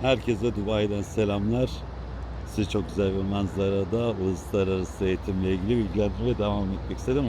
Herkese Dubai'den selamlar. Sizi çok güzel bir manzarada uluslararası eğitimle ilgili bilgilendirmeye devam etmek istedim.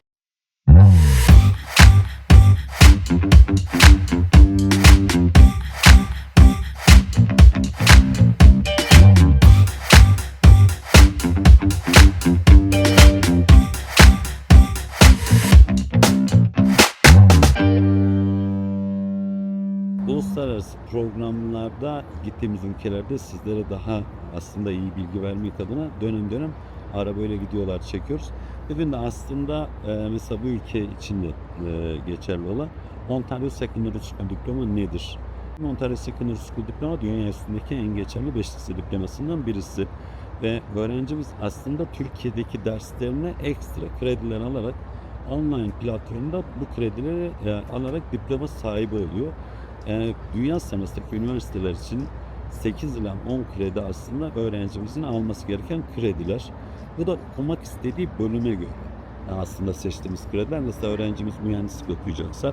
Uluslararası programlarda gittiğimiz ülkelerde sizlere daha aslında iyi bilgi vermek adına dönem dönem ara böyle videolar çekiyoruz. Bugün de aslında e, mesela bu ülke içinde e, geçerli olan Ontario Secondary School Diploma nedir? Ontario Secondary School Diploma dünya üstündeki en geçerli 5 lise diplomasından birisi. Ve öğrencimiz aslında Türkiye'deki derslerine ekstra krediler alarak online platformda bu kredileri e, alarak diploma sahibi oluyor. Yani dünya sınırındaki üniversiteler için 8 ile 10 kredi aslında öğrencimizin alması gereken krediler. Bu da okumak istediği bölüme göre. Aslında seçtiğimiz krediler mesela öğrencimiz mühendislik okuyacaksa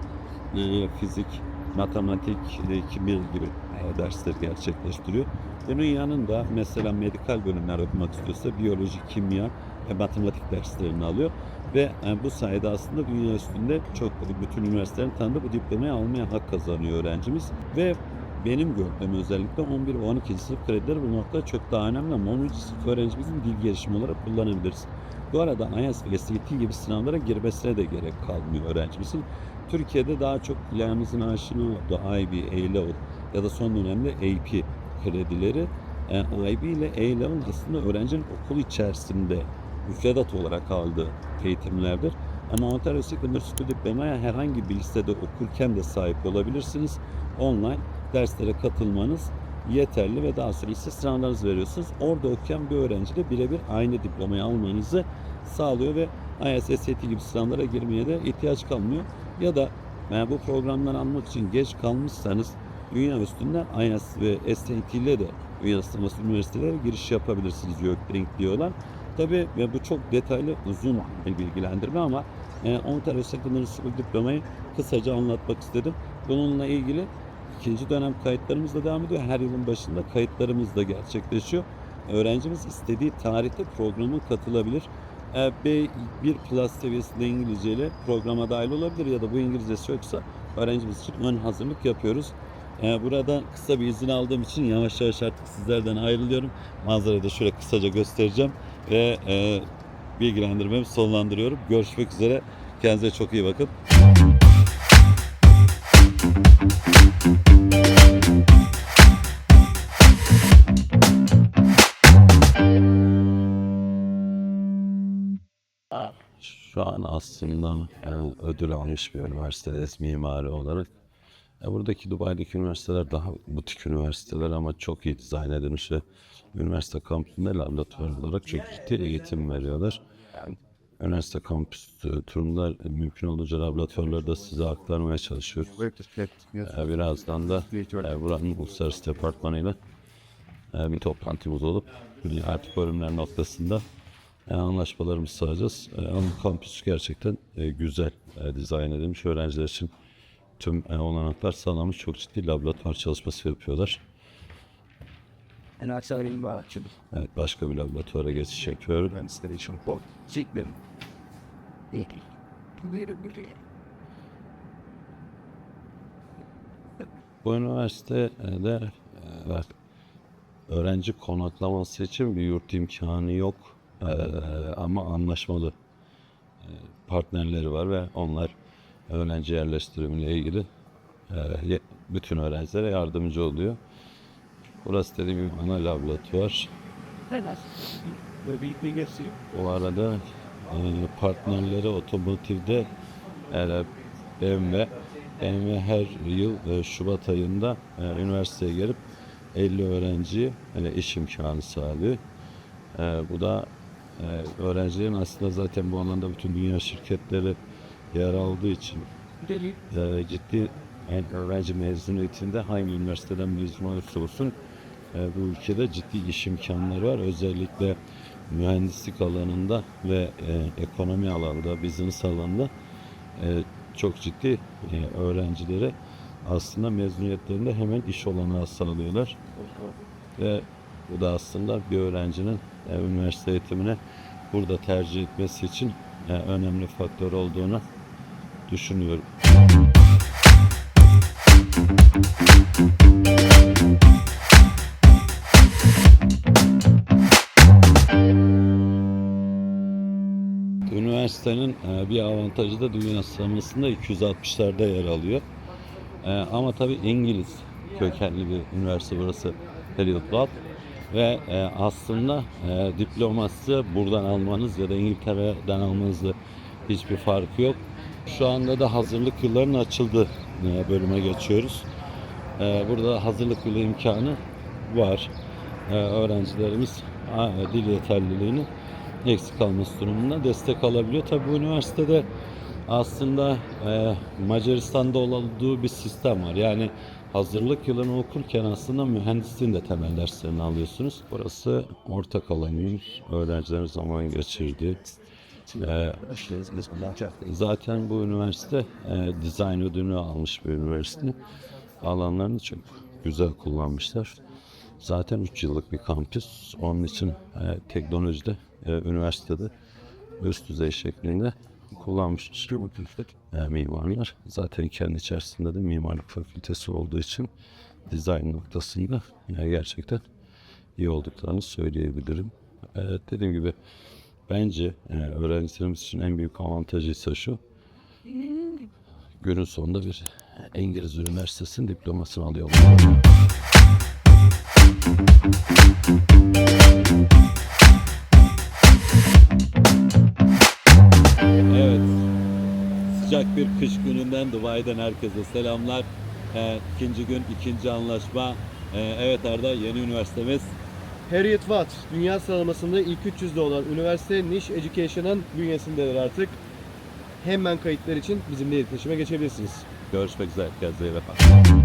e, fizik, matematik, e, kimya gibi e, dersleri gerçekleştiriyor. Bunun yanında mesela medikal bölümler okumak istiyorsa biyoloji, kimya ve matematik derslerini alıyor. Ve e, bu sayede aslında dünya üstünde çok bütün üniversitelerin tanıdığı bu diplomayı almaya hak kazanıyor öğrencimiz. Ve benim gördüğüm özellikle 11 ve 12. sınıf kredileri bu noktada çok daha önemli ama 10. sınıf öğrencimizin dil gelişimi olarak kullanabiliriz. Bu arada IELTS ve SAT gibi sınavlara girmesine de gerek kalmıyor öğrencimizin. Türkiye'de daha çok kulağımızın aşina olduğu IB, A-Level ya da son dönemde AP kredileri e, IB ile A-Level aslında öğrencinin okul içerisinde müfredat olarak aldığı eğitimlerdir. Ama Secondary School Diploma'ya herhangi bir lisede okurken de sahip olabilirsiniz. Online derslere katılmanız yeterli ve daha sonra ise sınavlarınızı veriyorsunuz. Orada okuyan bir öğrenci de birebir aynı diplomayı almanızı sağlıyor ve IELTS, SAT gibi sınavlara girmeye de ihtiyaç kalmıyor. Ya da yani bu programları almak için geç kalmışsanız dünya üstünden IELTS ve SAT ile de sıralaması üniversitelere giriş yapabilirsiniz Gökbrink diyorlar. Tabii ve bu çok detaylı uzun bir bilgilendirme ama e, Ontario Secondary School diplomayı kısaca anlatmak istedim. Bununla ilgili ikinci dönem kayıtlarımız da devam ediyor. Her yılın başında kayıtlarımız da gerçekleşiyor. Öğrencimiz istediği tarihte programa katılabilir. E, B1 Plus seviyesinde İngilizce ile programa dahil olabilir ya da bu İngilizcesi yoksa öğrencimiz için ön hazırlık yapıyoruz. E, burada kısa bir izin aldığım için yavaş yavaş artık sizlerden ayrılıyorum. Manzarayı da şöyle kısaca göstereceğim ve e, bilgilendirmemi sonlandırıyorum. Görüşmek üzere. Kendinize çok iyi bakın. Şu an aslında yani ödül almış bir üniversite mimarı olarak. E, buradaki Dubai'deki üniversiteler daha butik üniversiteler ama çok iyi dizayn edilmiş ve üniversite kampüsünde laboratuvar olarak çok ciddi eğitim veriyorlar. Üniversite kampüsü turunda mümkün olduğunca laboratuvarları da size aktarmaya çalışıyoruz. E, birazdan da e, buranın uluslararası departmanıyla e, bir toplantımız olup artık bölümler noktasında e, anlaşmalarımızı sağlayacağız. E, ama kampüs gerçekten güzel dizayn edilmiş. Öğrenciler için tüm olanaklar sağlanmış. Çok ciddi laboratuvar çalışması yapıyorlar. Saw him watch him. Evet, başka bir laboratuvara geçiş yapıyorum. Installation for seek them. Bu üniversitede e, öğrenci konaklaması için bir yurt imkanı yok. E, ama anlaşmalı e, partnerleri var ve onlar öğrenci yerleştirimiyle ilgili e, bütün öğrencilere yardımcı oluyor. Burası dediğim gibi ana laboratuvar. Bu arada e, partnerleri otomotivde e, BMW BMW her yıl e, Şubat ayında e, üniversiteye gelip 50 öğrenciye yani iş imkanı sağlıyor. E, bu da e, öğrencilerin aslında zaten bu alanda bütün dünya şirketleri yer aldığı için e, ciddi yani öğrenci mezuniyetinde hangi üniversiteden mezun olursa olsun e, bu ülkede ciddi iş imkanları var. Özellikle mühendislik alanında ve e, ekonomi alanında, business alanında e, çok ciddi e, öğrencilere aslında mezuniyetlerinde hemen iş olanağı sağlıyorlar. Ve bu da aslında bir öğrencinin üniversite eğitimine burada tercih etmesi için önemli faktör olduğunu düşünüyorum. Üniversitenin e, bir avantajı da dünya sıralamasında 260'larda yer alıyor. E, Ama tabii İngiliz kökenli bir üniversite burası Heriot Watt. Ve e, aslında diploması buradan almanız ya da İngiltere'den almanızda hiçbir farkı yok. Şu anda da hazırlık yıllarının açıldığı bölüme geçiyoruz. Burada hazırlık yılı imkanı var. Öğrencilerimiz dil yeterliliğini eksik kalması durumunda destek alabiliyor. Tabii bu üniversitede aslında e, Macaristan'da olduğu bir sistem var. Yani hazırlık yılını okurken aslında mühendisliğin de temel derslerini alıyorsunuz. Burası ortak alanımız. Öğrencilerin zaman geçirdiği. E, Zaten bu üniversite e, dizayn ödülünü almış bir üniversite. Alanlarını çok güzel kullanmışlar. Zaten 3 yıllık bir kampüs. Onun için e, teknolojide e, üniversitede üst düzey şeklinde kullanmış e, mimarlar. Zaten kendi içerisinde de mimarlık fakültesi olduğu için dizayn noktasında e, gerçekten iyi olduklarını söyleyebilirim. E, dediğim gibi bence e, öğrencilerimiz için en büyük avantajı ise şu. Günün sonunda bir İngiliz Üniversitesi'nin diplomasını alıyorlar. Evet. Sıcak bir kış gününden Dubai'den herkese selamlar. Ee, ikinci gün, ikinci anlaşma. Ee, evet Arda, yeni üniversitemiz. Harriet Watt, dünya sıralamasında ilk 300'de olan üniversite Niche Education'ın bünyesindedir artık. Hemen kayıtlar için bizimle iletişime geçebilirsiniz. Görüşmek üzere. Kendinize iyi bakın.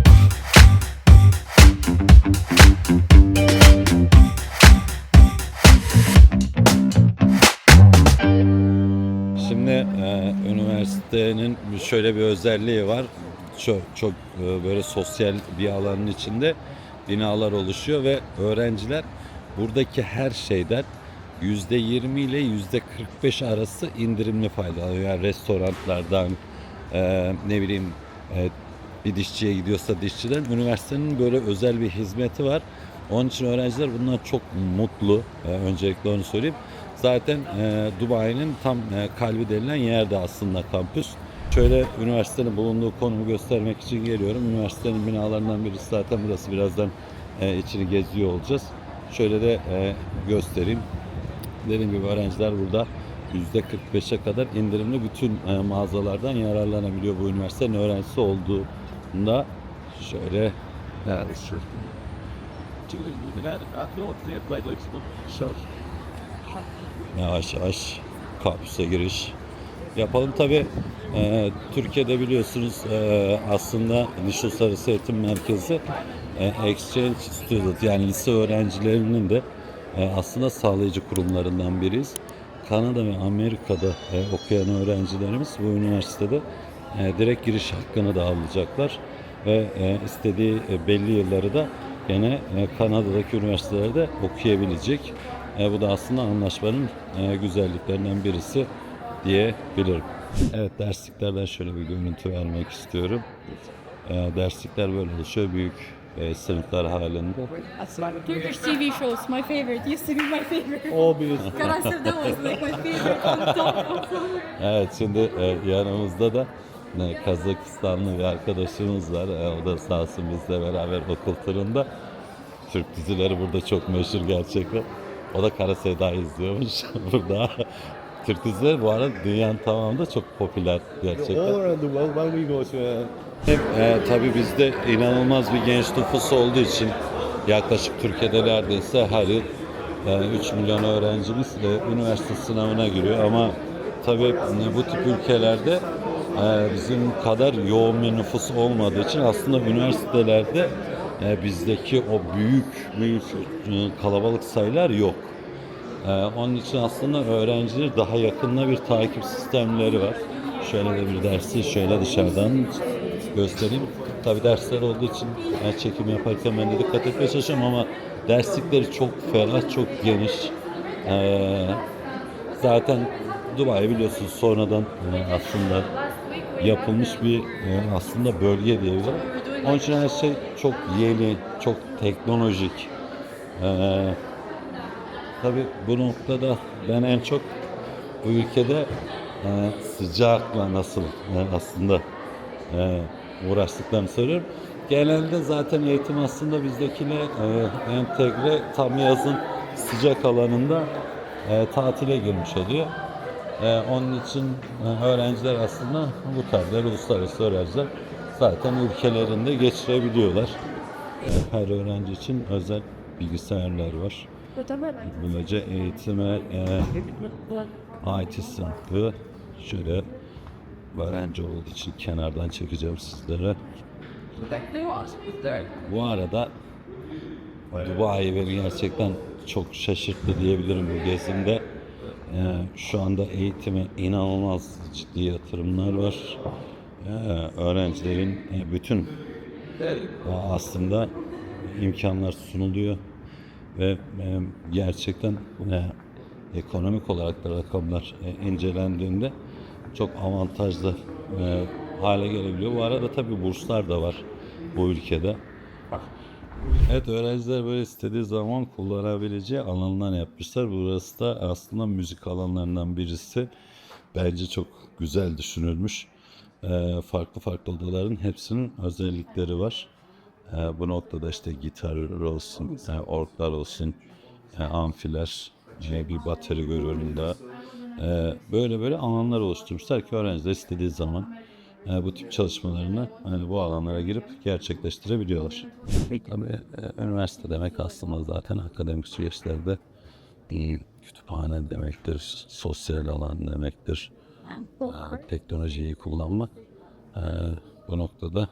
Şimdi e, üniversitenin şöyle bir özelliği var. Çok çok e, böyle sosyal bir alanın içinde binalar oluşuyor ve öğrenciler buradaki her şeyden %20 ile %45 arası indirimli faydalanıyor. Yani restoranlardan, e, ne bileyim e, bir dişçiye gidiyorsa dişçiden üniversitenin böyle özel bir hizmeti var. Onun için öğrenciler bundan çok mutlu. E, öncelikle onu söyleyeyim. Zaten e, Dubai'nin tam e, kalbi denilen yerde aslında kampüs. Şöyle üniversitenin bulunduğu konumu göstermek için geliyorum. Üniversitenin binalarından birisi zaten burası. Birazdan e, içini geziyor olacağız. Şöyle de e, göstereyim. Dediğim gibi öğrenciler burada %45'e kadar indirimli bütün e, mağazalardan yararlanabiliyor bu üniversitenin öğrencisi olduğunda şöyle evet, şu. yavaş yavaş kampüse giriş yapalım. Tabi Türkiye'de biliyorsunuz e, aslında Niş Uluslararası Eğitim Merkezi e, Exchange Student yani lise öğrencilerinin de e, aslında sağlayıcı kurumlarından biriyiz. Kanada ve Amerika'da e, okuyan öğrencilerimiz bu üniversitede e, direkt giriş hakkını da alacaklar ve e, istediği e, belli yılları da gene e, Kanada'daki üniversitelerde okuyabilecek. E, bu da aslında anlaşmanın e, güzelliklerinden birisi diyebilirim. Evet dersliklerden şöyle bir görüntü vermek istiyorum. E, derslikler böyle oluşuyor büyük e, sınıflar halinde. Turkish TV shows, my favorite. Used to be my favorite. O bir Kararsız that was like my favorite. Evet şimdi e, yanımızda da Kazakistanlı bir arkadaşımız var. E, o da sağ olsun bizle beraber okul turunda. Türk dizileri burada çok meşhur gerçekten. O da Kara Sevda izliyormuş burada. Türk dizileri bu arada dünyanın tamamında çok popüler gerçekten. uh, E, tabii bizde inanılmaz bir genç nüfus olduğu için yaklaşık Türkiye'de neredeyse her yıl e, 3 milyon öğrencimiz e, üniversite sınavına giriyor ama tabii bu tip ülkelerde bizim kadar yoğun bir nüfus olmadığı için aslında üniversitelerde e, bizdeki o büyük büyük e, kalabalık sayılar yok. Ee, onun için aslında öğrenciler daha yakında bir takip sistemleri var. Şöyle de bir dersi şöyle dışarıdan göstereyim. Tabi dersler olduğu için ben çekim yaparken ben de dikkat etmeye çalışıyorum ama Derslikleri çok ferah, çok geniş. Ee, zaten Dubai biliyorsunuz sonradan e, aslında yapılmış bir e, aslında bölge diyebilirim. Onun için her şey çok yeni, çok teknolojik. Ee, tabii bu noktada ben en çok bu ülkede e, sıcakla nasıl e, aslında e, uğraştıklarını söylüyorum. Genelde zaten eğitim aslında bizdekine e, entegre tam yazın sıcak alanında e, tatile girmiş oluyor. E, onun için e, öğrenciler aslında bu tarzda uluslararası öğrenciler zaten ülkelerinde geçirebiliyorlar. E, her öğrenci için özel bilgisayarlar var. Böylece eğitime e, IT sınıfı şöyle öğrenci olduğu için kenardan çekeceğim sizlere. Bu arada Dubai beni gerçekten çok şaşırttı diyebilirim bu gezimde. Ee, şu anda eğitime inanılmaz ciddi yatırımlar var. Ee, öğrencilerin e, bütün e, aslında imkanlar sunuluyor ve e, gerçekten ekonomik olarak da rakamlar incelendiğinde çok avantajlı hale gelebiliyor. Bu arada tabii burslar da var bu ülkede. Evet öğrenciler böyle istediği zaman kullanabileceği alanlar yapmışlar. Burası da aslında müzik alanlarından birisi. Bence çok güzel düşünülmüş. Ee, farklı farklı odaların hepsinin özellikleri var. Ee, bu noktada işte gitar olsun, e, orklar olsun, e, amfiler, e, bir bateri görünümde. E, böyle böyle alanlar oluşturmuşlar ki öğrenciler istediği zaman e, bu tip çalışmalarını hani bu alanlara girip gerçekleştirebiliyorlar. Tabii e, üniversite demek aslında zaten akademik süreçlerde bir kütüphane demektir, sosyal alan demektir. E, teknolojiyi kullanmak. E, bu noktada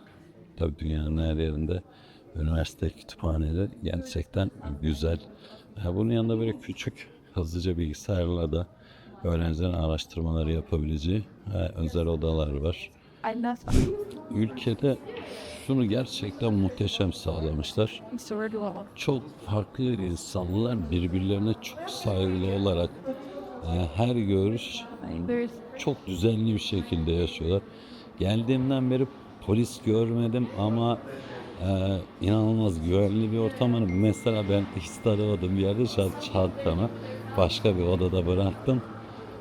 tabii dünyanın her yerinde üniversite kütüphaneleri gerçekten güzel. E, bunun yanında böyle küçük hızlıca bilgisayarla da öğrencilerin araştırmaları yapabileceği e, özel odalar var. Ülkede şunu gerçekten muhteşem sağlamışlar. Çok farklı insanlar birbirlerine çok saygılı olarak e, her görüş çok düzenli bir şekilde yaşıyorlar. Geldiğimden beri polis görmedim ama e, inanılmaz güvenli bir ortam var. Mesela ben hiç tanımadığım bir yerde çant- çantamı başka bir odada bıraktım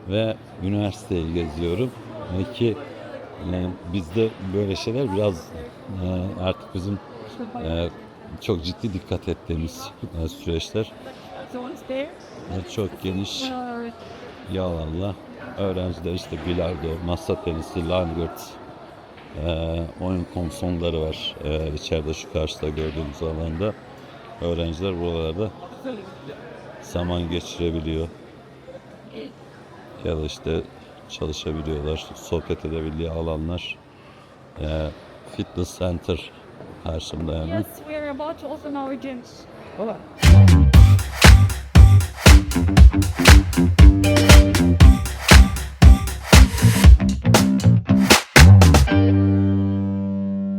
ve üniversiteyi geziyorum. Ve ki e, bizde böyle şeyler biraz e, artık bizim e, çok ciddi dikkat ettiğimiz e, süreçler. E, çok geniş yalanla öğrenciler işte bilardo, masa tenisi, langırt, e, oyun konsolları var e, içeride şu karşıda gördüğünüz alanda. Öğrenciler buralarda zaman geçirebiliyor. Ya da işte çalışabiliyorlar, sohbet edebildiği alanlar. E, fitness center karşımda hemen. Yes, we are about to open our gym.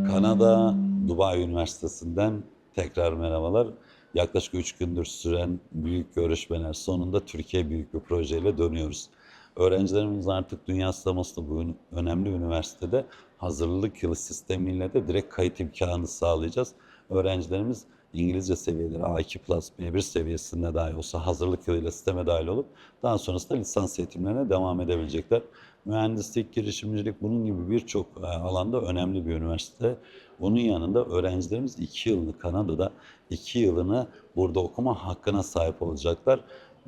Kanada Dubai Üniversitesi'nden tekrar merhabalar. Yaklaşık 3 gündür süren büyük görüşmeler sonunda Türkiye büyük bir projeyle dönüyoruz. Öğrencilerimiz artık dünya sıralamasında bu ün- önemli üniversitede hazırlık yılı sistemiyle de direkt kayıt imkanı sağlayacağız. Öğrencilerimiz İngilizce seviyeleri A2 plus B1 seviyesinde dahi olsa hazırlık yılıyla sisteme dahil olup daha sonrasında lisans eğitimlerine devam edebilecekler. Mühendislik, girişimcilik bunun gibi birçok e, alanda önemli bir üniversite. Bunun yanında öğrencilerimiz 2 yılını Kanada'da, 2 yılını burada okuma hakkına sahip olacaklar.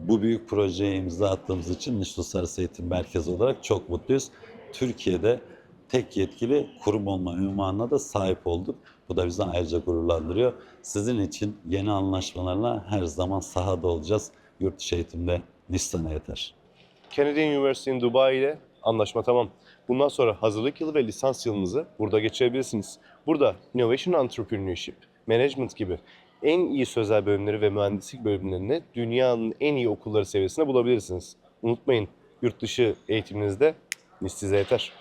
Bu büyük projeye imza attığımız için Uluslararası Eğitim Merkezi olarak çok mutluyuz. Türkiye'de tek yetkili kurum olma ünvanına da sahip olduk. Bu da bizi ayrıca gururlandırıyor. Sizin için yeni anlaşmalarla her zaman sahada olacağız. Yurt dışı eğitimde Niş sana yeter. Canadian University in Dubai ile anlaşma tamam. Bundan sonra hazırlık yılı ve lisans yılınızı burada geçirebilirsiniz. Burada Innovation Entrepreneurship, Management gibi en iyi sözel bölümleri ve mühendislik bölümlerini dünyanın en iyi okulları seviyesinde bulabilirsiniz. Unutmayın yurt dışı eğitiminizde size yeter.